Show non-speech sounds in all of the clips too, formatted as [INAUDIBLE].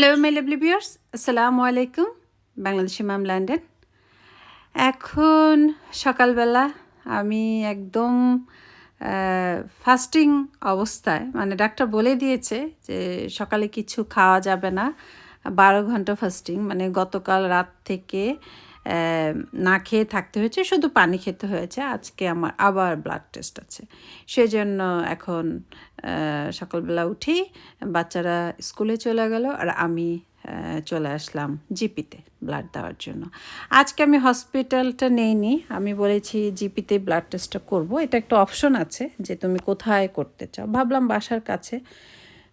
Hello my lovely viewers আসসালামু আলাইকুম বাংলাদেশি মাম London এখন সকালবেলা আমি একদম ফাস্টিং অবস্থায় মানে ডাক্তার বলে দিয়েছে যে সকালে কিছু খাওয়া যাবে না। বারো ঘণ্টা ফাস্টিং মানে গতকাল রাত থেকে না খেয়ে থাকতে হয়েছে, শুধু পানি খেতে হয়েছে। আজকে আমার আবার ব্লাড টেস্ট আছে। সেজন্য এখন সকালবেলা উঠি, বাচ্চারা স্কুলে চলে গেল আর আমি চলে আসলাম জিপিতে ব্লাড দেওয়ার জন্য। আজকে আমি হসপিটালটা নেইনি। আমি বলেছি জিপিতে ব্লাড টেস্টটা করব। এটা একটা অপশন আছে যে তুমি কোথায় করতে চাও। ভাবলাম বাসার কাছে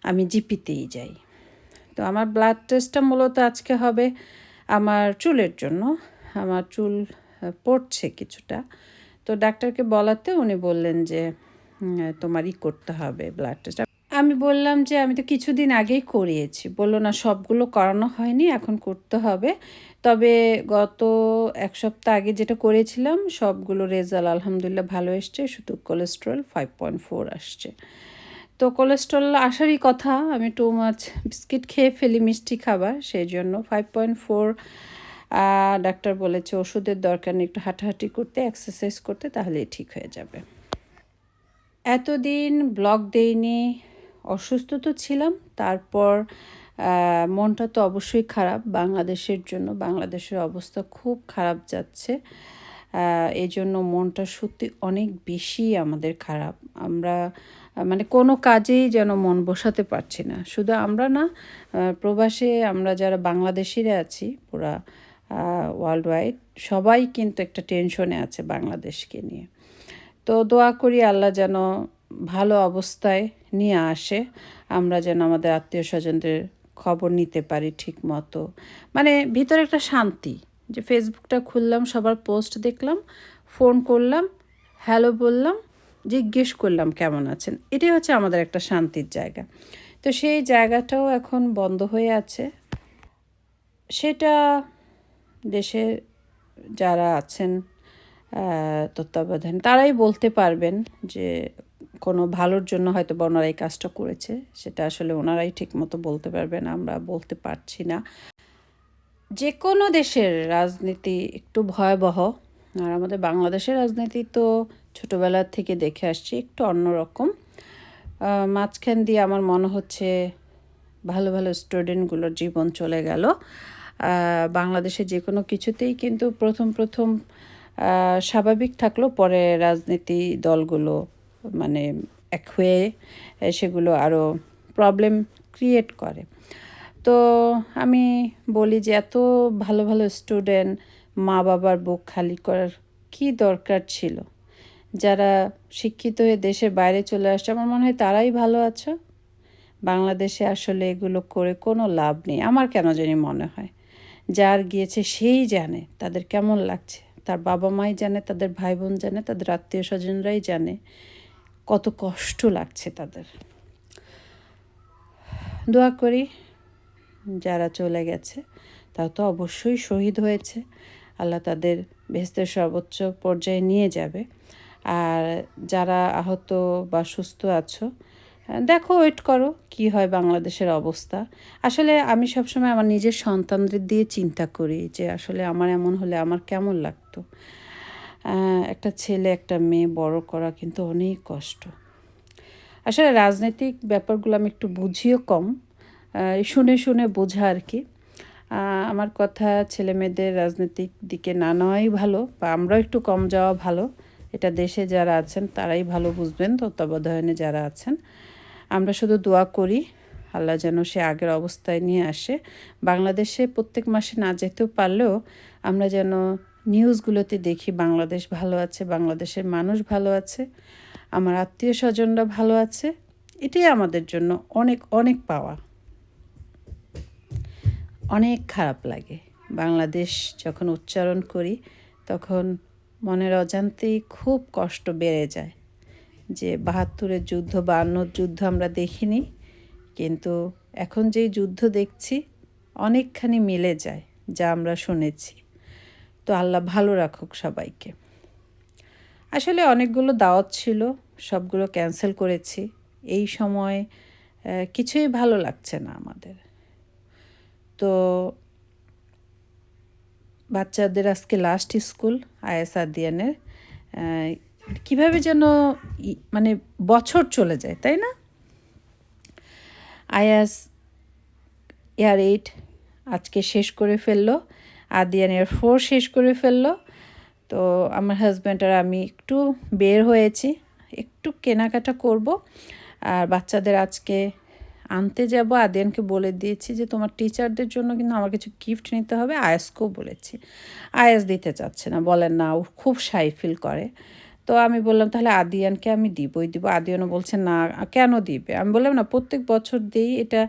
আমি জিপিতেই যাই। তো আমার ব্লাড টেস্টটা মূলত আজকে হবে আমার চুলের জন্য। আমার চুল পড়ছে কিছুটা। তো ডাক্তারকে বলাতে উনি বললেন যে উম, তোমার ই করতে হবে ব্লাড টেস্ট আমি বললাম যে আমি তো কিছুদিন আগেই করিয়েছি। বলল না সবগুলো করানো হয়নি এখন করতে হবে। তবে গত এক সপ্তাহ আগে যেটা করেছিলাম সবগুলো রেজাল্ট আলহামদুলিল্লাহ ভালো এসছে শুধু কোলেস্ট্রল ফাইভ পয়েন্ট ফোর আসছে। তো কোলেস্ট্রল আসারই কথা আমি টু মাছ বিস্কিট খেয়ে ফেলি মিষ্টি খাবার সেই জন্য ফাইভ পয়েন্ট ফোর ডাক্তার বলেছে ওষুধের দরকার নেই, একটু হাঁটাহাঁটি করতে এক্সারসাইজ করতে, তাহলেই ঠিক হয়ে যাবে। এতদিন ব্লগ দেইনি, অসুস্থ তো ছিলাম, তারপর মনটা তো অবশ্যই খারাপ, বাংলাদেশের জন্য, বাংলাদেশের অবস্থা খুব খারাপ যাচ্ছে। এই জন্য মনটা সত্যি অনেক বেশি আমাদের খারাপ। আমরা মানে কোনো কাজেই যেন মন বসাতে পারছি না। শুধু আমরা না প্রবাসে আমরা যারা বাংলাদেশিরা আছি, পুরা ওয়ার্ল্ড ওয়াইড সবাই কিন্তু একটা টেনশনে আছে বাংলাদেশকে নিয়ে। তো দোয়া করি আল্লাহ যেন ভালো অবস্থায় নিয়ে আসে, আমরা যেন আমাদের আত্মীয় স্বজনদের খবর নিতে পারি ঠিক মতো মানে ভিতরে একটা শান্তি, যে ফেসবুকটা খুললাম, সবার পোস্ট দেখলাম ফোন করলাম হ্যালো বললাম, জিজ্ঞেস করলাম কেমন আছেন? এটাই হচ্ছে আমাদের একটা শান্তির জায়গা। তো সেই জায়গাটাও এখন বন্ধ হয়ে আছে। সেটা দেশে যারা আছেন তত্ত্বাবধান, তারাই বলতে পারবেন যে কোনো ভালোর জন্য হয়তো বা ওনারা এই কাজটা করেছে। সেটা আসলে ওনারাই ঠিক মতো বলতে পারবেন, আমরা বলতে পারছি না। যে কোনো দেশের রাজনীতি একটু ভয়াবহ, আর আমাদের বাংলাদেশের রাজনীতি তো ছোটোবেলা থেকে দেখে আসছি, একটু অন্যরকম। মাঝখান দিয়ে আমার মনে হচ্ছে ভালো ভালো স্টুডেন্টগুলোর জীবন চলে গেল। বাংলাদেশে যে কোনো কিছুতেই কিন্তু প্রথম প্রথম স্বাভাবিক থাকল পরে রাজনীতি দলগুলো মানে এক হয়ে সেগুলো আরও প্রবলেম ক্রিয়েট করে। তো আমি বলি যে এত ভালো ভালো স্টুডেন্ট মা বাবার বুক খালি করার কি দরকার ছিল? যারা শিক্ষিত হয়ে দেশের বাইরে চলে আসছে, আমার মনে হয় তারাই ভালো আছো। বাংলাদেশে আসলে এগুলো করে কোনো লাভ নেই। আমার কেন জানি মনে হয়। যার গিয়েছে সেই জানে তাদের কেমন লাগছে। তার বাবা মাই জানে, তাদের ভাই বোন জানে, তাদের আত্মীয় স্বজনরাই জানে। কত কষ্ট লাগছে তাদের। দোয়া করি যারা চলে গেছে, তারা তো অবশ্যই শহীদ হয়েছে। আল্লাহ তাদের বেহেস্তের সর্বোচ্চ পর্যায়ে নিয়ে যাবে। আর যারা আহত বা সুস্থ আছো দেখো ওয়েট করো, কি হয় বাংলাদেশের অবস্থা। আসলে আমি সবসময় আমার নিজের সন্তানদের দিয়ে চিন্তা করি যে, আসলে আমার এমন হলে আমার কেমন লাগতো? একটা ছেলে, একটা মেয়ে বড় করা কিন্তু অনেক কষ্ট। আসলে রাজনৈতিক ব্যাপারগুলো আমি একটু বুঝিও কম শুনে শুনে বোঝা আর কি। আমার কথা ছেলে মেয়েদের রাজনৈতিক দিকে না নেওয়াই ভালো, বা আমরাও একটু কম যাওয়া ভালো। এটা দেশে যারা আছেন, তারাই ভালো বুঝবেন তত্ত্বাবধায়নে যারা আছেন। আমরা শুধু দোয়া করি, আল্লাহ যেন সে আগের অবস্থায় নিয়ে আসে। বাংলাদেশে প্রত্যেক মাসে না যেতেও পারলেও আমরা যেন নিউজগুলোতে দেখি, বাংলাদেশ ভালো আছে, বাংলাদেশের মানুষ ভালো আছে, আমার আত্মীয় স্বজনরা ভালো আছে। এটাই আমাদের জন্য অনেক অনেক পাওয়া। অনেক খারাপ লাগে। বাংলাদেশ যখন উচ্চারণ করি, তখন মনের অজান্তেই খুব কষ্ট বেড়ে যায়। যে বাহাত্তরের যুদ্ধ, বায়ান্নর যুদ্ধ আমরা দেখিনি। কিন্তু এখন যেই যুদ্ধ দেখছি, অনেকখানি মিলে যায়, যা আমরা শুনেছি। তো আল্লাহ ভালো রাখুক সবাইকে। আসলে অনেকগুলো দাওয়াত ছিল, সবগুলো ক্যান্সেল করেছি। এই সময় কিছুই ভালো লাগছে না আমাদের। তো বাচ্চাদের আজকে লাস্ট স্কুল আইএস আদিয়ানের কীভাবে যেন মানে বছর চলে যায়, তাই না? আয়াস এয়ার এইট, আজকে শেষ করে ফেলল, আদিয়ান এয়ার ফোর শেষ করে ফেলল। তো আমার হাজব্যান্ড আর আমি একটু বের হয়েছি, একটু কেনাকাটা করব। আর বাচ্চাদের আজকে আনতে যাব। আদিয়ানকে বলে দিয়েছি যে, তোমার টিচারদের জন্য কিন্তু আমার কিছু গিফট নিতে হবে। আয়াসকেও বলেছি। আয়াস দিতে চাচ্ছে না বলেন না, ও খুব সাই ফিল করে। তো আমি বললাম, তাহলে আদিয়ানকে আমি দিবই। দিব, আদিয়ানও বলছে, না, কেন দিবে? আমি বললাম, না, প্রত্যেক বছর দিয়েই এটা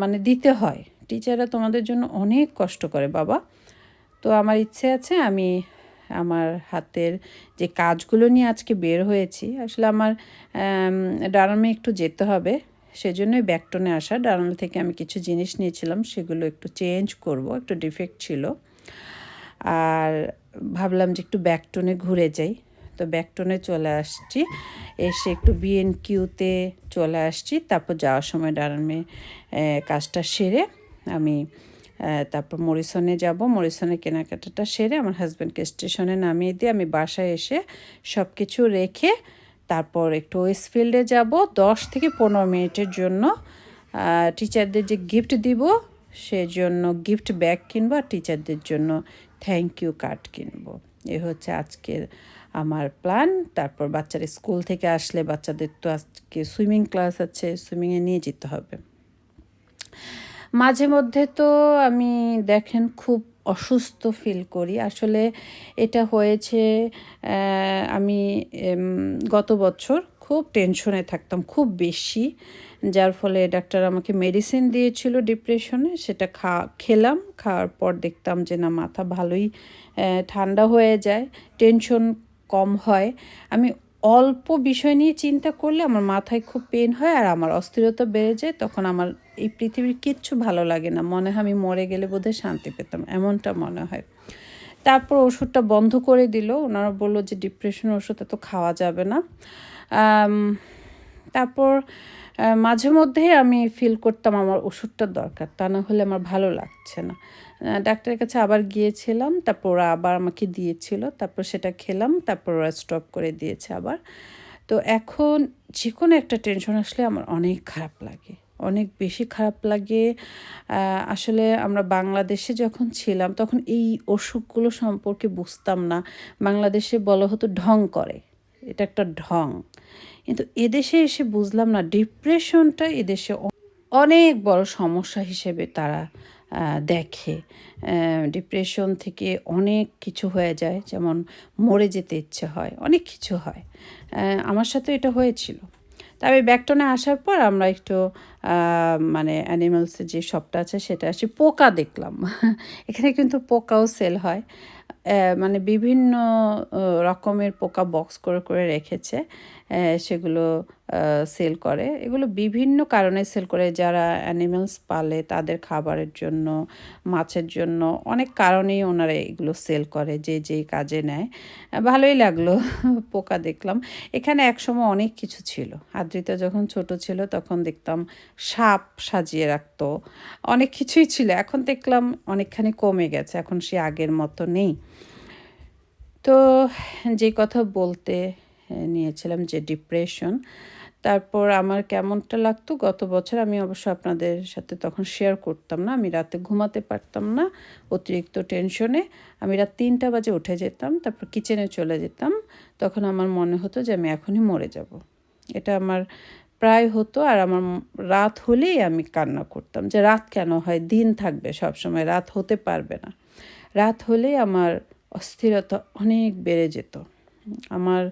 মানে দিতে হয়। টিচাররা তোমাদের জন্য অনেক কষ্ট করে, বাবা। তো আমার ইচ্ছে আছে, আমি আমার হাতের যে কাজগুলো নিয়ে আজকে বের হয়েছি, আসলে আমার ডারামে একটু যেতে হবে। সেজন্যই ব্যাকটনে আসা। ডারামে থেকে আমি কিছু জিনিস নিয়েছিলাম, সেগুলো একটু চেঞ্জ করব, একটু ডিফেক্ট ছিল। আর ভাবলাম যে একটু ব্যাকটনে ঘুরে যাই। তো ব্যাকটনে চলে আসছি। এসে একটু বিএন কিউতে চলে আসছি। তারপর যাওয়ার সময় ডারামে কাজটা সেরে আমি তারপর মরিসনে যাব। মরিসনে কেনাকাটাটা সেরে আমার হাজব্যান্ডকে স্টেশনে নামিয়ে দিয়ে আমি বাসায় এসে সব কিছু রেখে তারপর একটু ওয়েস্টফিল্ডে যাব। দশ থেকে পনেরো মিনিটের জন্য টিচারদের যে গিফট দিব, সেজন্য গিফট ব্যাগ কিনবো আর টিচারদের জন্য থ্যাংক ইউ কার্ড কিনবো। এ হচ্ছে আজকের আমার প্ল্যান তারপর বাচ্চারা স্কুল থেকে আসলে বাচ্চাদের তো আজকে সুইমিং ক্লাস আছে সুইমিংয়ে নিয়ে যেতে হবে। মাঝে মধ্যে তো আমি দেখেন খুব অসুস্থ ফিল করি। আসলে এটা হয়েছে আমি গত বছর খুব টেনশনে থাকতাম, খুব বেশি। যার ফলে ডাক্তার আমাকে মেডিসিন দিয়েছিল ডিপ্রেশনে সেটা খা, খেলাম, খাওয়ার পর দেখতাম যে না, মাথা ভালোই ঠান্ডা হয়ে যায়। টেনশন কম হয়। আমি অল্প বিষয় নিয়ে চিন্তা করলে আমার মাথায় খুব পেন হয় আর আমার অস্থিরতা বেড়ে যায়, তখন আমার এই পৃথিবীর কিচ্ছু ভালো লাগে না। মনে হয় আমি মরে গেলে বোধহয় শান্তি পেতাম, এমনটা মনে হয়। তারপর ওষুধটা বন্ধ করে দিল। ওনারা বলল যে ডিপ্রেশন ওষুধ এত খাওয়া যাবে না। তারপর মাঝে মধ্যেই আমি ফিল করতাম আমার ওষুধটা দরকার, তা না হলে আমার ভালো লাগছে না। ডাক্তারের কাছে আবার গিয়েছিলাম, তারপর ওরা আবার আমাকে দিয়েছিল, তারপর সেটা খেলাম, তারপর ওরা স্টপ করে দিয়েছে আবার। তো এখন যে কোনো একটা টেনশন আসলে আমার অনেক খারাপ লাগে, অনেক বেশি খারাপ লাগে। আসলে আমরা বাংলাদেশে যখন ছিলাম, তখন এই অসুখগুলো সম্পর্কে বুঝতাম না। বাংলাদেশে বলা হতো ঢং করে, এটা একটা ঢং। কিন্তু এদেশে এসে বুঝলাম না ডিপ্রেশনটা এদেশে অনেক বড় সমস্যা হিসেবে তারা দেখে। ডিপ্রেশন থেকে অনেক কিছু হয়ে যায়, যেমন মরে যেতে ইচ্ছে হয়, অনেক কিছু হয়। আমার সাথে এটা হয়েছিল। তবে ব্যাকটনে আসার পর আমরা একটু মানে অ্যানিমালসের যে শপটা আছে সেটা আসি, পোকা দেখলাম। [LAUGHS] এখানে কিন্তু পোকাও সেল হয়। মানে বিভিন্ন রকমের পোকা বক্স করে করে রেখেছে। সেগুলো সেল করে। এগুলো বিভিন্ন কারণে সেল করে। যারা অ্যানিমালস পালে তাদের খাবারের জন্য, মাছের জন্য অনেক কারণেই ওনারা এগুলো সেল করে, যে যেই কাজে নেয়। ভালোই লাগল, পোকা দেখলাম। এখানে একসময় অনেক কিছু ছিল। আদ্রিতা যখন ছোট ছিল তখন দেখতাম সাপ সাজিয়ে রাখতো। অনেক কিছুই ছিল। এখন দেখলাম অনেকখানি কমে গেছে। এখন সে আগের মতো নেই। তো যে কথা বলতে নিয়েছিলাম যে ডিপ্রেশন তারপর আমার কেমনটা লাগতো, গত বছর আমি অবশ্য আপনাদের সাথে তখন শেয়ার করতাম না। আমি রাতে ঘুমাতে পারতাম না, অতিরিক্ত টেনশনে আমি রাত তিনটা বাজে উঠে যেতাম, তারপর কিচেনে চলে যেতাম। তখন আমার মনে হতো যে আমি এখনই মরে যাব। এটা আমার প্রায় হতো আর আমার রাত হলেই আমি কান্না করতাম যে রাত কেন হয়? দিন থাকবে সব সময় রাত হতে পারবে না। রাত হলেই আমার অস্থিরতা অনেক বেড়ে যেত। আমার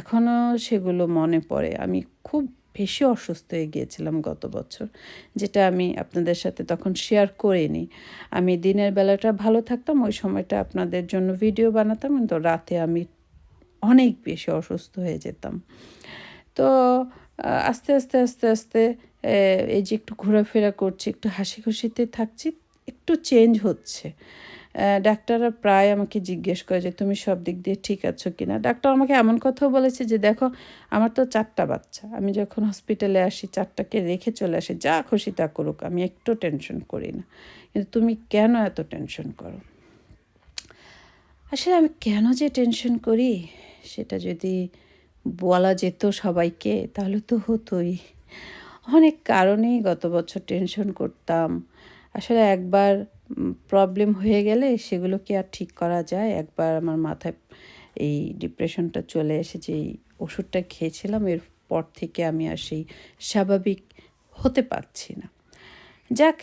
এখনও সেগুলো মনে পড়ে। আমি খুব বেশি অসুস্থ হয়ে গিয়েছিলাম গত বছর, যেটা আমি আপনাদের সাথে তখন শেয়ার করিনি। আমি দিনের বেলাটা ভালো থাকতাম, ওই সময়টা আপনাদের জন্য ভিডিও বানাতাম, কিন্তু রাতে আমি অনেক বেশি অসুস্থ হয়ে যেতাম। তো আস্তে আস্তে আস্তে আস্তে এই যে একটু ঘোরাফেরা করছি, একটু হাসি খুশিতে থাকছি, একটু চেঞ্জ হচ্ছে। ডাক্তাররা প্রায় আমাকে জিজ্ঞেস করে যে, তুমি সব দিক দিয়ে ঠিক আছো কি না ডাক্তার আমাকে এমন কথাও বলেছে যে, দেখো, আমার তো চারটা বাচ্চা। আমি যখন হসপিটালে আসি, চারটাকে রেখে চলে আসি, যা খুশি তা করুক। আমি একটু টেনশন করি না। কিন্তু তুমি কেন এত টেনশন করো? আসলে আমি কেন যে টেনশন করি, সেটা যদি বলা যেত সবাইকে, তাহলে তো হতোই। অনেক কারণেই গত বছর টেনশন করতাম। আসলে একবার প্রবলেম হয়ে গেলে সেগুলো কি আর ঠিক করা যায়? একবার আমার মাথায় এই ডিপ্রেশনটা চলে এসেছে, এই ওষুধটা খেয়েছিলাম এর পর থেকে আমি আর সেই স্বাভাবিক হতে পারছি না। যাক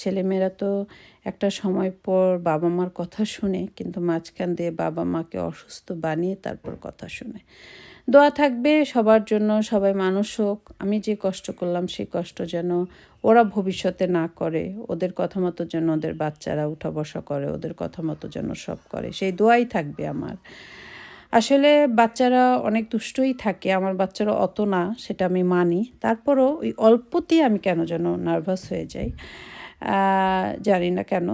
ছেলেমেয়েরা তো একটা সময় পর বাবা মার কথা শুনে, কিন্তু মাঝখান দিয়ে বাবা মাকে অসুস্থ বানিয়ে তারপর কথা শুনে। দোয়া থাকবে, সবার জন্য সবাই মানুষ হোক। আমি যে কষ্ট করলাম, সেই কষ্ট যেন ওরা ভবিষ্যতে না করে। ওদের কথা মতো যেন ওদের বাচ্চারা উঠা বসা করে, ওদের কথা মতো যেন সব করে। সেই দোয়াই থাকবে আমার। আসলে বাচ্চারা অনেক দুষ্টই থাকে, আমার বাচ্চারা অত না, সেটা আমি মানি। তারপরও ওই অল্পতেই আমি কেন যেন নার্ভাস হয়ে যাই। জানি না কেন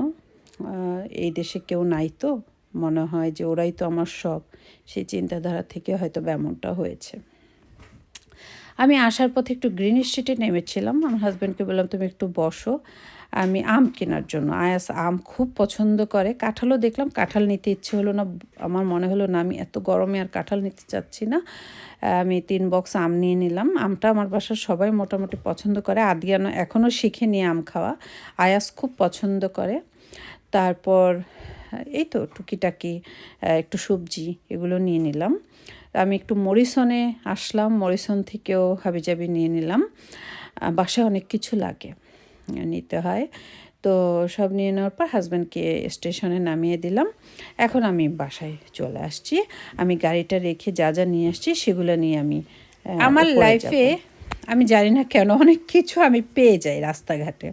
এই দেশে কেউ নাই তো। মনে হয় যে ওরাই তো আমার সব। সেই চিন্তাধারা থেকে হয়তো বা এমনটা হয়েছে। আমি আসার পথে একটু গ্রিন স্ট্রিটে নেমেছিলাম। আমার হাজব্যান্ডকে বললাম, তুমি একটু বসো। আমি আম কেনার জন্য। আয়াস আম খুব পছন্দ করে। কাঁঠালও দেখলাম, কাঁঠাল নিতে ইচ্ছে হলো না। আমার মনে হলো না, আমি এত গরমে আর কাঁঠাল নিতে চাচ্ছি না। আমি তিন বক্স আম নিয়ে নিলাম। আমটা আমার বাসার সবাই মোটামুটি পছন্দ করে। আদিয়ানো এখনও শিখেনি আম খাওয়া। আয়াস খুব পছন্দ করে। তারপর এই তো টুকিটাকি একটু সবজি এগুলো নিয়ে নিলাম। আমি একটু মরিসনে আসলাম মরিসন থেকেও হাবিজাবি নিয়ে নিলাম। বাসায় অনেক কিছু লাগে নিতে হয়। তো সব নিয়ে নেওয়ার পর হাজব্যান্ডকে স্টেশনে নামিয়ে দিলাম। এখন আমি বাসায় চলে আসছি। আমি গাড়িটা রেখে যা যা নিয়ে আসছি সেগুলো নিয়ে আমি আমার লাইফে আমি জানি না কেন অনেক কিছু আমি পেয়ে যাই রাস্তাঘাটে।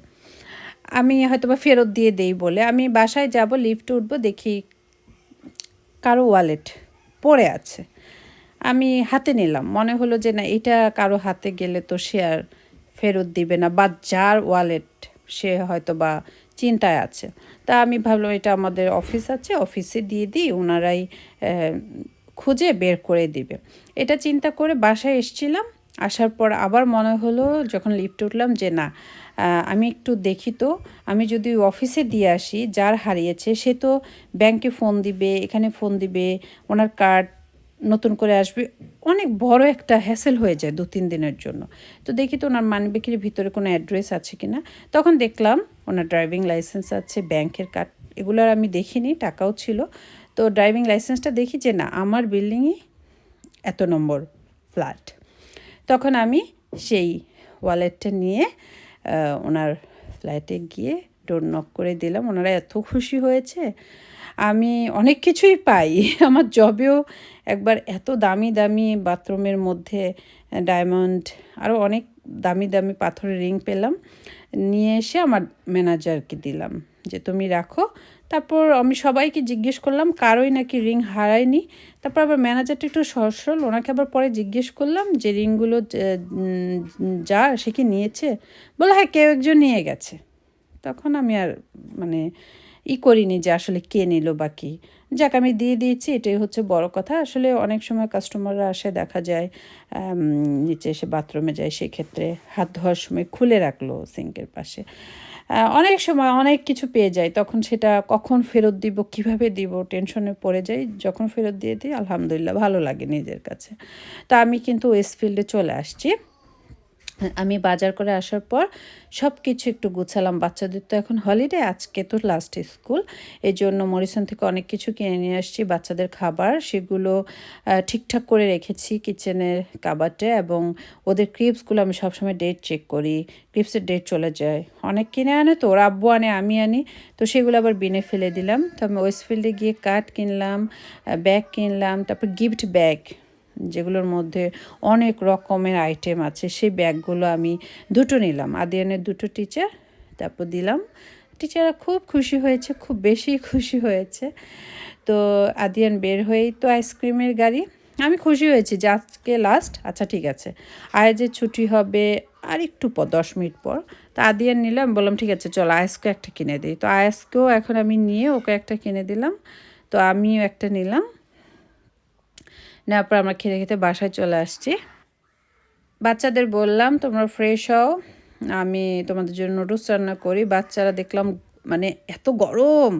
আমি হয়তো বা ফেরত দিয়ে দেই বলে। আমি বাসায় যাব, লিফটে উঠবো, দেখি কারও ওয়ালেট পড়ে আছে। আমি হাতে নিলাম। মনে হলো যে না, এটা কারও হাতে গেলে তো সে আর ফেরত দিবে না, বা যার ওয়ালেট সে হয়তো বা চিন্তায় আছে। তা আমি ভাবলাম, এটা আমাদের অফিস আছে অফিসে দিয়ে দিই ওনারাই খুঁজে বের করে দিবে। এটা চিন্তা করে বাসায় এসছিলাম। আসার পর আবার মনে হলো, যখন লিফটে উঠলাম, যে না আমি একটু দেখি তো। আমি যদি অফিসে দিয়ে আসি, যার হারিয়েছে, সে তো ব্যাংকে ফোন দিবে, এখানে ফোন দিবে, ওনার কার্ড নতুন করে আসবে, অনেক বড় একটা হ্যাসেল হয়ে যায় দু তিন দিনের জন্য। তো দেখি তো ওনার মানিব্যাগের ভিতরে কোনো অ্যাড্রেস আছে কি না তখন দেখলাম ওনার ড্রাইভিং লাইসেন্স আছে ব্যাংকের কার্ড এগুলো আমি দেখিনি, টাকাও ছিল। তো ড্রাইভিং লাইসেন্সটা দেখি যে না, আমার বিল্ডিংই এত নম্বর ফ্ল্যাট তখন আমি সেই ওয়ালেটটা নিয়ে ওনার ফ্ল্যাটে গিয়ে ডোর নক করে দিলাম। ওনারা এত খুশি হয়েছে। আমি অনেক কিছুই পাই। [LAUGHS] আমার জবেও একবার এত দামি দামি বাথরুমের মধ্যে ডায়মন্ড আরও অনেক দামি দামি পাথরের রিং পেলাম। নিয়ে এসে আমার ম্যানেজারকে দিলাম যে, তুমি রাখো তারপর আমি সবাইকে জিজ্ঞেস করলাম, কারোই নাকি রিং হারায়নি? তারপর আবার ম্যানেজারটা একটু সহজ ওনাকে আবার পরে জিজ্ঞেস করলাম, যে রিংগুলো, যা সে কি নিয়েছে? বলে হ্যাঁ কেউ একজন নিয়ে গেছে। তখন আমি আর মানে ই করিনি যে আসলে কে নিল বা কি। যাক, আমি দিয়ে দিয়েছি, এটাই হচ্ছে বড় কথা। আসলে অনেক সময় কাস্টমাররা আসে, দেখা যায় নিচে এসে বাথরুমে যায়, সেক্ষেত্রে হাত ধোয়ার সময় খুলে রাখল সিঙ্কের পাশে। অনেক সময় অনেক কিছু পেয়ে যায় তখন সেটা কখন ফেরত দিব, কীভাবে দিব, টেনশনে পড়ে যাই, যখন ফেরত দিয়ে দিই, আলহামদুলিল্লাহ, ভালো লাগে নিজের কাছে। তা আমি কিন্তু ওয়েস্টফিল্ডে চলে আসছি। আমি বাজার করে আসার পর সব কিছু একটু গুছালাম বাচ্চাদের তো এখন হলিডে আজকে তো লাস্ট স্কুল এই জন্য মরিসন থেকে অনেক কিছু কিনে নিয়ে আসছি, বাচ্চাদের খাবার, সেগুলো ঠিকঠাক করে রেখেছি কিচেনের কাবাটে এবং ওদের ক্রিপসগুলো আমি সবসময় ডেট চেক করি ক্রিপসের ডেট চলে যায়। অনেক কিনে আনে তো, ওরা আব্বু আনে, আমি আনি, তো সেগুলো আবার বিনে ফেলে দিলাম। তো আমি ওয়েস্টফিল্ডে গিয়ে কাঠ কিনলাম ব্যাগ কিনলাম, তারপর গিফট ব্যাগ যেগুলোর মধ্যে অনেক রকমের আইটেম আছে, সেই ব্যাগগুলো আমি দুটো নিলাম। আদিয়ানের দুটো টিচার তারপর দিলাম। টিচাররা খুব খুশি হয়েছে, খুব বেশি খুশি হয়েছে। তো আদিয়ান বের হয়েই তো আইসক্রিমের গাড়ি। আমি খুশি হয়েছি যে আজকে লাস্ট আচ্ছা ঠিক আছে। আয় যে ছুটি হবে আর একটু পর, দশ মিনিট পর। তো আদিয়ান নিলাম, বললাম, ঠিক আছে, চল আয়াসকে একটা কিনে দিই। তো আয়াসকেও এখন আমি নিয়ে ওকে একটা কিনে দিলাম। তো আমিও একটা নিলাম। নেওয়ার পর আমরা খেতে খেতে বাসায় চলে আসছি। বাচ্চাদের বললাম, তোমরা ফ্রেশ হও। আমি তোমাদের জন্য নুডলস রান্না করি। বাচ্চারা দেখলাম মানে এত গরম,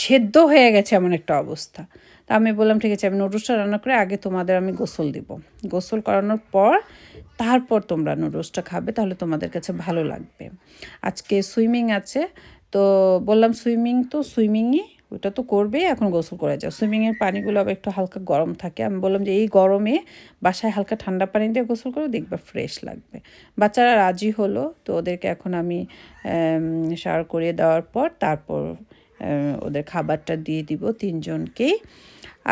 সেদ্ধ হয়ে গেছে এমন একটা অবস্থা। তা আমি বললাম, ঠিক আছে, আমি নুডলসটা রান্না করে আগে তোমাদের আমি গোসল দিব। গোসল করানোর পর, তারপর তোমরা নুডলসটা খাবে, তাহলে তোমাদের কাছে ভালো লাগবে। আজকে সুইমিং আছে, তো বললাম, সুইমিং তো সুইমিংই ওটা তো করবেই এখন গোসল করে যাও। সুইমিংয়ের পানিগুলো আবার একটু হালকা গরম থাকে। আমি বললাম যে, এই গরমে বাসায় হালকা ঠান্ডা পানি দিয়ে গোসল করো, দেখবে ফ্রেশ লাগবে। বাচ্চারা রাজি হলো, তো ওদেরকে এখন আমি সার করিয়ে দেওয়ার পর তারপর ওদের খাবারটা দিয়ে দিব তিনজনকেই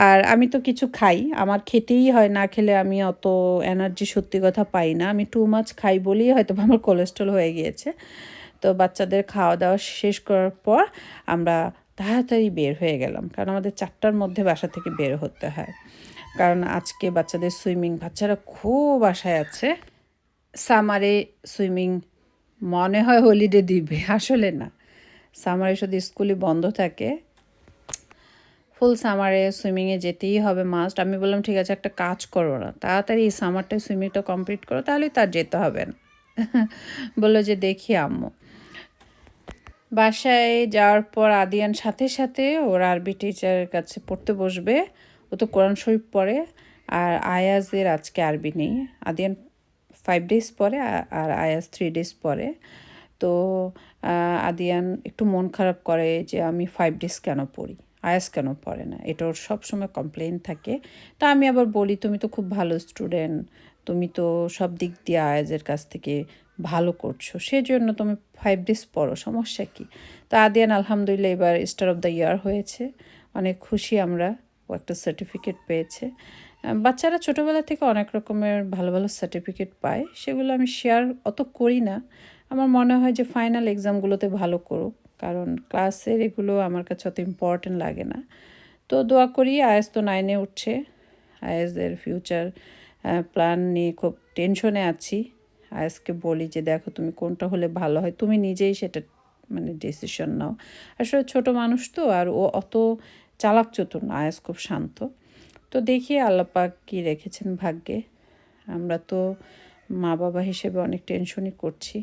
আর আমি তো কিছু খাই, আমার খেতেই হয়, না খেলে আমি অত এনার্জি সত্যি কথা পাই না। আমি টু মাছ খাই বলেই হয়তো আমার কোলেস্ট্রল হয়ে গিয়েছে। তো বাচ্চাদের খাওয়া দাওয়া শেষ করার পর আমরা তাড়াতাড়ি বের হয়ে গেলাম। কারণ আমাদের চারটার মধ্যে বাসা থেকে বের হতে হয়। কারণ আজকে বাচ্চাদের সুইমিং, বাচ্চারা খুব আশায় আছে। সামারে সুইমিং মনে হয় হলিডে দিবে, আসলে না। সামারে শুধু স্কুলই বন্ধ থাকে, ফুল সামারে সুইমিংয়ে যেতেই হবে, মাস্ট। আমি বললাম, ঠিক আছে, একটা কাজ করো না। তাড়াতাড়ি এই সুইমিংটা কমপ্লিট করো, তাহলেই তার যেতে হবে না। বলল যে, দেখি আম্মু। বাসায় যাওয়ার পর আদিয়ান সাথে সাথে ওর আরবি টিচারের কাছে পড়তে বসবে। ও তো কোরআন শরীফ পড়ে আর আয়াজের আজকে আরবি নেই। আদিয়ান ফাইভ ডেজ পরে আর আয়াজ থ্রি ডেজ পরে তো আদিয়ান একটু মন খারাপ করে যে আমি ফাইভ ডেজ কেন পড়ি? আয়াস কেন পড়ে না? এটা ওর সবসময় কমপ্লেন থাকে। তা আমি আবার বলি, তুমি তো খুব ভালো স্টুডেন্ট তুমি তো সব দিক দিয়ে আয়াজের কাছ থেকে ভালো করছ। সেজন্য তুমি ফাইভ ডেজ পড়ো, সমস্যা কী? তো আদিয়ান আলহামদুলিল্লাহ এবার স্টার অফ দ্য ইয়ার হয়েছে। অনেক খুশি আমরা, ও একটা সার্টিফিকেট পেয়েছে। বাচ্চারা ছোটোবেলা থেকে অনেক রকমের ভালো ভালো সার্টিফিকেট পায়। সেগুলো আমি শেয়ার অত করি না। আমার মনে হয় যে ফাইনাল এক্সামগুলোতে ভালো করুক, কারণ ক্লাসের এগুলো আমার কাছে অত ইম্পর্টেন্ট লাগে না। তো দোয়া করি, আয়েস তো নাইনে উঠছে। আয়েসের ফিউচার প্ল্যান নিয়ে খুব টেনশনে আছি। আয়েসকে বলি যে, দেখো তুমি কোনটা হলে ভালো হয়, তুমি নিজেই সেটা মানে ডিসিশন নাও। আসলে ছোট মানুষ তো, আর ও অত চালাক চতুর না আয়াস খুব শান্ত। তো দেখি আল্লাপাক কী রেখেছেন ভাগ্যে। আমরা তো মা বাবা হিসেবে অনেক টেনশনই করছি।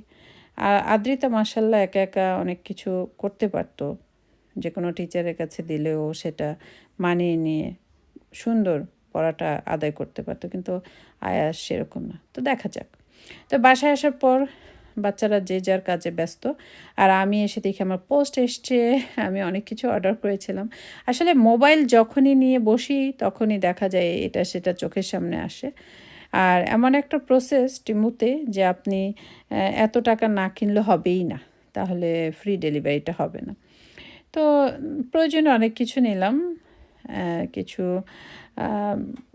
আর আদ্রিতা মাসাল্লাহ একা একা অনেক কিছু করতে পারতো। যে কোনো টিচারের কাছে দিলেও সেটা মানিয়ে নিয়ে সুন্দর পড়াটা আদায় করতে পারতো, কিন্তু আয়াস সেরকম না। তো দেখা যাক। তো বাসায় আসার পর বাচ্চারা যে যার কাজে ব্যস্ত। আর আমি এসে দেখি আমার পোস্ট এসছে, আমি অনেক কিছু অর্ডার করেছিলাম। আসলে মোবাইল যখনই নিয়ে বসি, তখনই দেখা যায় এটা সেটা চোখের সামনে আসে। আর এমন একটা প্রসেস টিমুতে যে আপনি এত টাকা না কিনলে হবেই না, তাহলে ফ্রি ডেলিভারিটা হবে না। তো প্রয়োজনে অনেক কিছু নিলাম। কিছু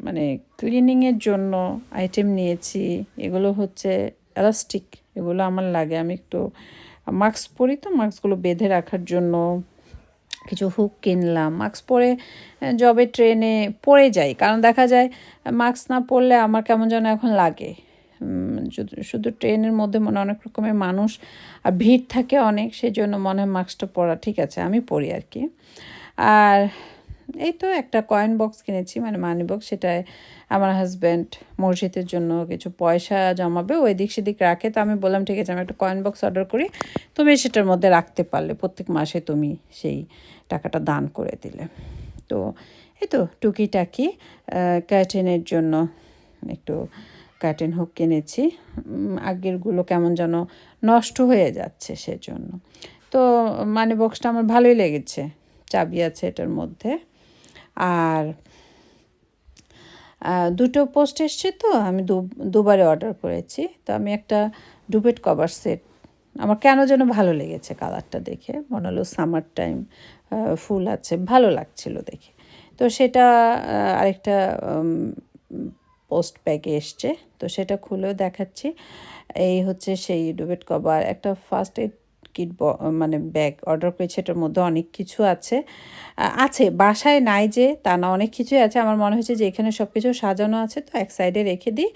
মানে ক্লিনিংয়ের জন্য আইটেম নিয়েছি। এগুলো হচ্ছে এলাস্টিক এগুলো আমার লাগে। আমি একটু মাস্ক পরি তো মাস্কগুলো বেঁধে রাখার জন্য কিছু হুক কিনলাম। মাস্ক পরে জবে ট্রেনে পরে যাই। কারণ দেখা যায় মাস্ক না পরলে আমার কেমন যেন এখন লাগে। শুধু ট্রেনের মধ্যে মনে অনেক রকমের মানুষ আর ভিড় থাকে অনেক সেই জন্য মনে হয় মাস্কটা পরা ঠিক আছে, আমি পরি আর কি। আর এই তো একটা কয়েন বক্স কিনেছি মানে মানি বক্স সেটায় আমার হাজব্যান্ড মসজিদের জন্য কিছু পয়সা জমাবে ওই দিক সেদিক রাখে। তো আমি বললাম, ঠিক আছে, আমি একটা কয়েন বক্স অর্ডার করি। তুমি সেটার মধ্যে রাখতে পারলে, প্রত্যেক মাসে তুমি সেই টাকাটা দান করে দিলে। তো এই তো টুকিটাকি কার্টেনের জন্য একটু কার্টেন হুক কিনেছি। আগেরগুলো কেমন যেন নষ্ট হয়ে যাচ্ছে সেজন্য। তো মানে বক্সটা আমার ভালোই লেগেছে, চাবি আছে এটার মধ্যে। আর দুটো পোস্ট এসছে তো, আমি দুবারে অর্ডার করেছি। তো আমি একটা ডুবেট কভার সেট, আমার কেন যেন ভালো লেগেছে কালারটা দেখে। মনে হলো সামার টাইম ফুল আছে, ভালো লাগছিল দেখে। তো সেটা আরেকটা পোস্ট প্যাকে এসছে। তো সেটা খুলেও দেখাচ্ছি। এই হচ্ছে সেই ডুবেট কভার, একটা ফার্স্ট এড কিট মানে ব্যাগ অর্ডার করেছি, এটার মধ্যে অনেক কিছু আছে। আছে, বাসায় নাই যে, তা না, অনেক কিছুই আছে। আমার মনে হয়েছে যে, এখানে সব কিছু সাজানো আছে, তো এক সাইডে রেখে দিই।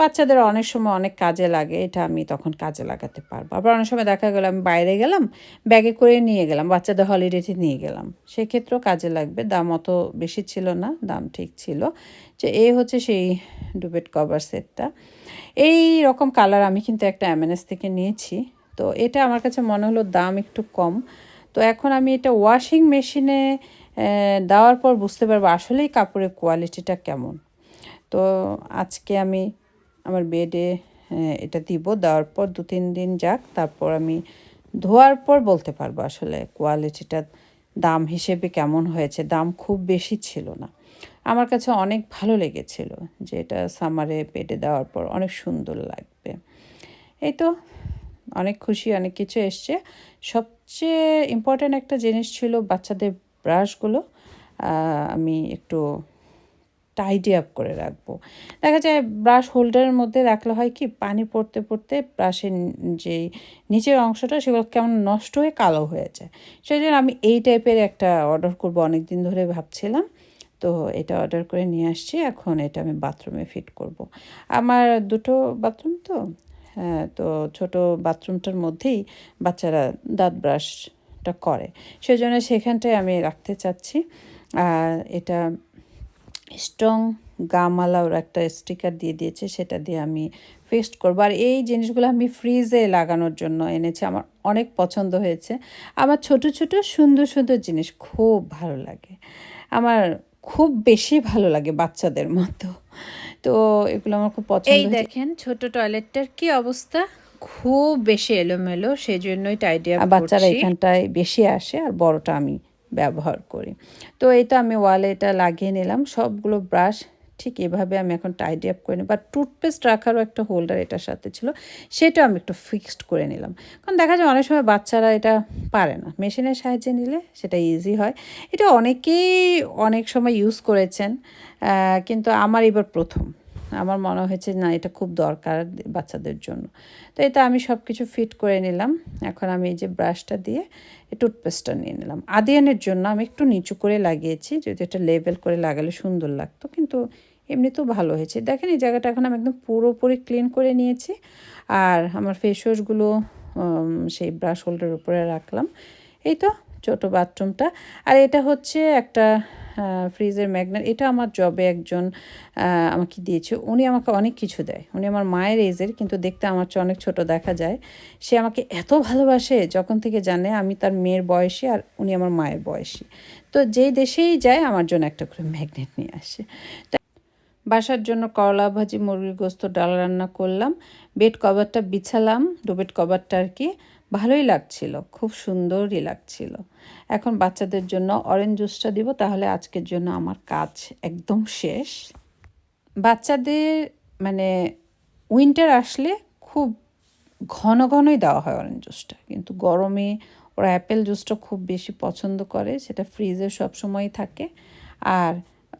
বাচ্চাদের অনেক সময় অনেক কাজে লাগে, এটা আমি তখন কাজে লাগাতে পারব। আবার অনেক সময় দেখা গেল, আমি বাইরে গেলাম ব্যাগে করে নিয়ে গেলাম, বাচ্চাদের হলিডেতে নিয়ে গেলাম। সেক্ষেত্রেও কাজে লাগবে, দাম অত বেশি ছিল না, দাম ঠিক ছিল। যে, এই হচ্ছে সেই ডুবেট কভার সেটটা এই রকম কালার আমি কিন্তু একটা এমএনএস থেকে নিয়েছি। তো এটা আমার কাছে মনে হলো দাম একটু কম। তো এখন আমি এটা ওয়াশিং মেশিনে দেওয়ার পর বুঝতে পারব আসলেই কাপড়ের কোয়ালিটিটা কেমন। তো আজকে আমি আমার বেডে এটা দিব, দেওয়ার পর দু তিন দিন যাক, তারপর আমি ধোয়ার পর বলতে পারব আসলে কোয়ালিটিটা দাম হিসেবে কেমন হয়েছে। দাম খুব বেশি ছিল না। আমার কাছে অনেক ভালো লেগেছিল যে এটা সামারে পেটে দেওয়ার পর অনেক সুন্দর লাগবে। এই তো অনেক খুশি, অনেক কিছু এসছে। সবচেয়ে ইম্পর্ট্যান্ট একটা জিনিস ছিল বাচ্চাদের ব্রাশগুলো আমি একটু টাইডি আপ করে রাখব। দেখা যায় ব্রাশ হোল্ডারের মধ্যে রাখলে হয় কি, পানি পড়তে পড়তে ব্রাশের যে নিচের অংশটা সেগুলো কেমন নষ্ট হয়ে কালো হয়ে যায়। সেই জন্য আমি এই টাইপের একটা অর্ডার করব অনেক দিন ধরে ভাবছিলাম। তো এটা অর্ডার করে নিয়ে আসছি, এখন এটা আমি বাথরুমে ফিট করব। আমার দুটো বাথরুম তো তো ছোট বাথরুমটার মধ্যেই বাচ্চারা দাঁত ব্রাশটা করে। সেই জন্য সেখানটায় আমি রাখতে চাচ্ছি। আর এটা স্ট্রং গামালা ওর একটা স্টিকার দিয়ে দিয়েছে, সেটা দিয়ে আমি ফিক্সড করব। আর এই জিনিসগুলো আমি ফ্রিজে লাগানোর জন্য এনেছি, আমার অনেক পছন্দ হয়েছে। আমার ছোট ছোট সুন্দর সুন্দর জিনিস খুব ভালো লাগে। আমার খুব বেশি ভালো লাগে বাচ্চাদের মতো। তো এগুলো আমার খুব পছন্দ এই দেখেন ছোট টয়লেটটার কি অবস্থা? খুব বেশি এলোমেলো সেই জন্যই টাইডিয়া বাচ্চারা এখানটায় বেশি আসে আর বড়টা আমি ব্যবহার করি। তো এটা আমি ওয়ালে এটা লাগিয়ে নিলাম সবগুলো ব্রাশ ঠিক এভাবে আমি এখন টাইডি আপ করে নিই বা টুথপেস্ট রাখারও একটা হোল্ডার এটার সাথে ছিল, সেটাও আমি একটু ফিক্সড করে নিলাম। কারণ দেখা যায় অনেক সময় বাচ্চারা এটা পারে না, মেশিনের সাহায্যে নিলে সেটা ইজি হয়। এটা অনেকেই অনেক সময় ইউজ করেছেন কিন্তু আমার এবার প্রথম। আমার মনে হয়েছে না, এটা খুব দরকার বাচ্চাদের জন্য। তো এটা আমি সব কিছু ফিট করে নিলাম, এখন আমি এই যে ব্রাশটা দিয়ে টুথপেস্টটা নিয়ে নিলাম। আদিয়ানের জন্য আমি একটু নিচু করে লাগিয়েছি, যদি এটা লেভেল করে লাগালে সুন্দর লাগতো, কিন্তু এমনিতেও ভালো হয়েছে। দেখেন এই জায়গাটা এখন আমি একদম পুরোপুরি ক্লিন করে নিয়েছি। আর আমার ফেস ওয়াশগুলো সেই ব্রাশ হোল্ডারের উপরে রাখলাম। এই তো, ছোটো বাথরুমটা। আর এটা হচ্ছে একটা ফ্রিজের ম্যাগনেট এটা আমার জবে একজন আমাকে দিয়েছে। উনি আমাকে অনেক কিছু দেয়। উনি আমার মায়ের এজের কিন্তু দেখতে আমার চেয়ে অনেক ছোট দেখা যায়। সে আমাকে এত ভালোবাসে, যখন থেকে জানে আমি তার মেয়ের বয়সী আর উনি আমার মায়ের বয়সী। তো যেই দেশেই যায়, আমার জন্য একটা করে ম্যাগনেট নিয়ে আসে। বাসার জন্য করলা ভাজি, মুরগির গোস্ত, ডাল রান্না করলাম। বেড কভারটা বিছালাম ডুবেট কভারটা আর কি। ভালোই লাগছিল, খুব সুন্দরই লাগছিল। এখন বাচ্চাদের জন্য অরেঞ্জ জুসটা দিব, তাহলে আজকের জন্য আমার কাজ একদম শেষ। বাচ্চাদের মানে উইন্টার আসলে খুব ঘন ঘনই দেওয়া হয় অরেঞ্জ জুসটা কিন্তু গরমে ওরা অ্যাপেল জুসটা খুব বেশি পছন্দ করে, সেটা ফ্রিজে সবসময়ই থাকে। আর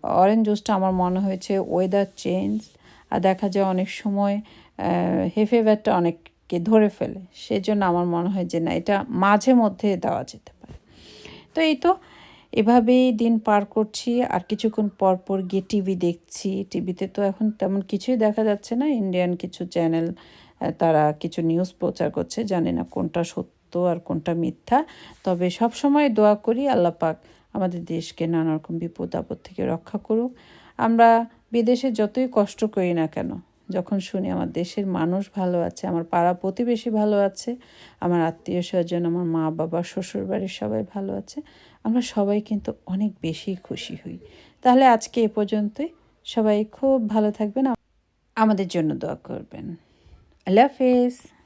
অরেঞ্জ জুসটা আমার মনে হয়েছে ওয়েদার চেঞ্জ আর দেখা যায় অনেক সময় হে ফেভারটা অনেককে ধরে ফেলে। সেজন্য আমার মনে হয় যে না, এটা মাঝে মধ্যে দেওয়া যেতে পারে। তো এই তো, এভাবেই দিন পার করছি, আর কিছুক্ষণ পর পর গিয়ে টিভি দেখছি। টিভিতে তো এখন তেমন কিছুই দেখা যাচ্ছে না। ইন্ডিয়ান কিছু চ্যানেল তারা কিছু নিউজ প্রচার করছে। জানি না কোনটা সত্য আর কোনটা মিথ্যা। তবে সব সময় দোয়া করি আল্লাহ পাক আমাদের দেশকে নানা রকম বিপদ আপদ থেকে রক্ষা করুক। আমরা বিদেশে যতই কষ্ট করি না কেন, যখন শুনি আমার দেশের মানুষ ভালো আছে, আমার পাড়া প্রতিবেশী ভালো আছে, আমার আত্মীয় স্বজন, আমার মা বাবা শ্বশুর বাড়ির সবাই ভালো আছে, আমরা সবাই কিন্তু অনেক বেশি খুশি হই। তাহলে আজকে এ পর্যন্তই। সবাই খুব ভালো থাকবেন। আমাদের জন্য দোয়া করবেন। আল্লাহ হাফেজ।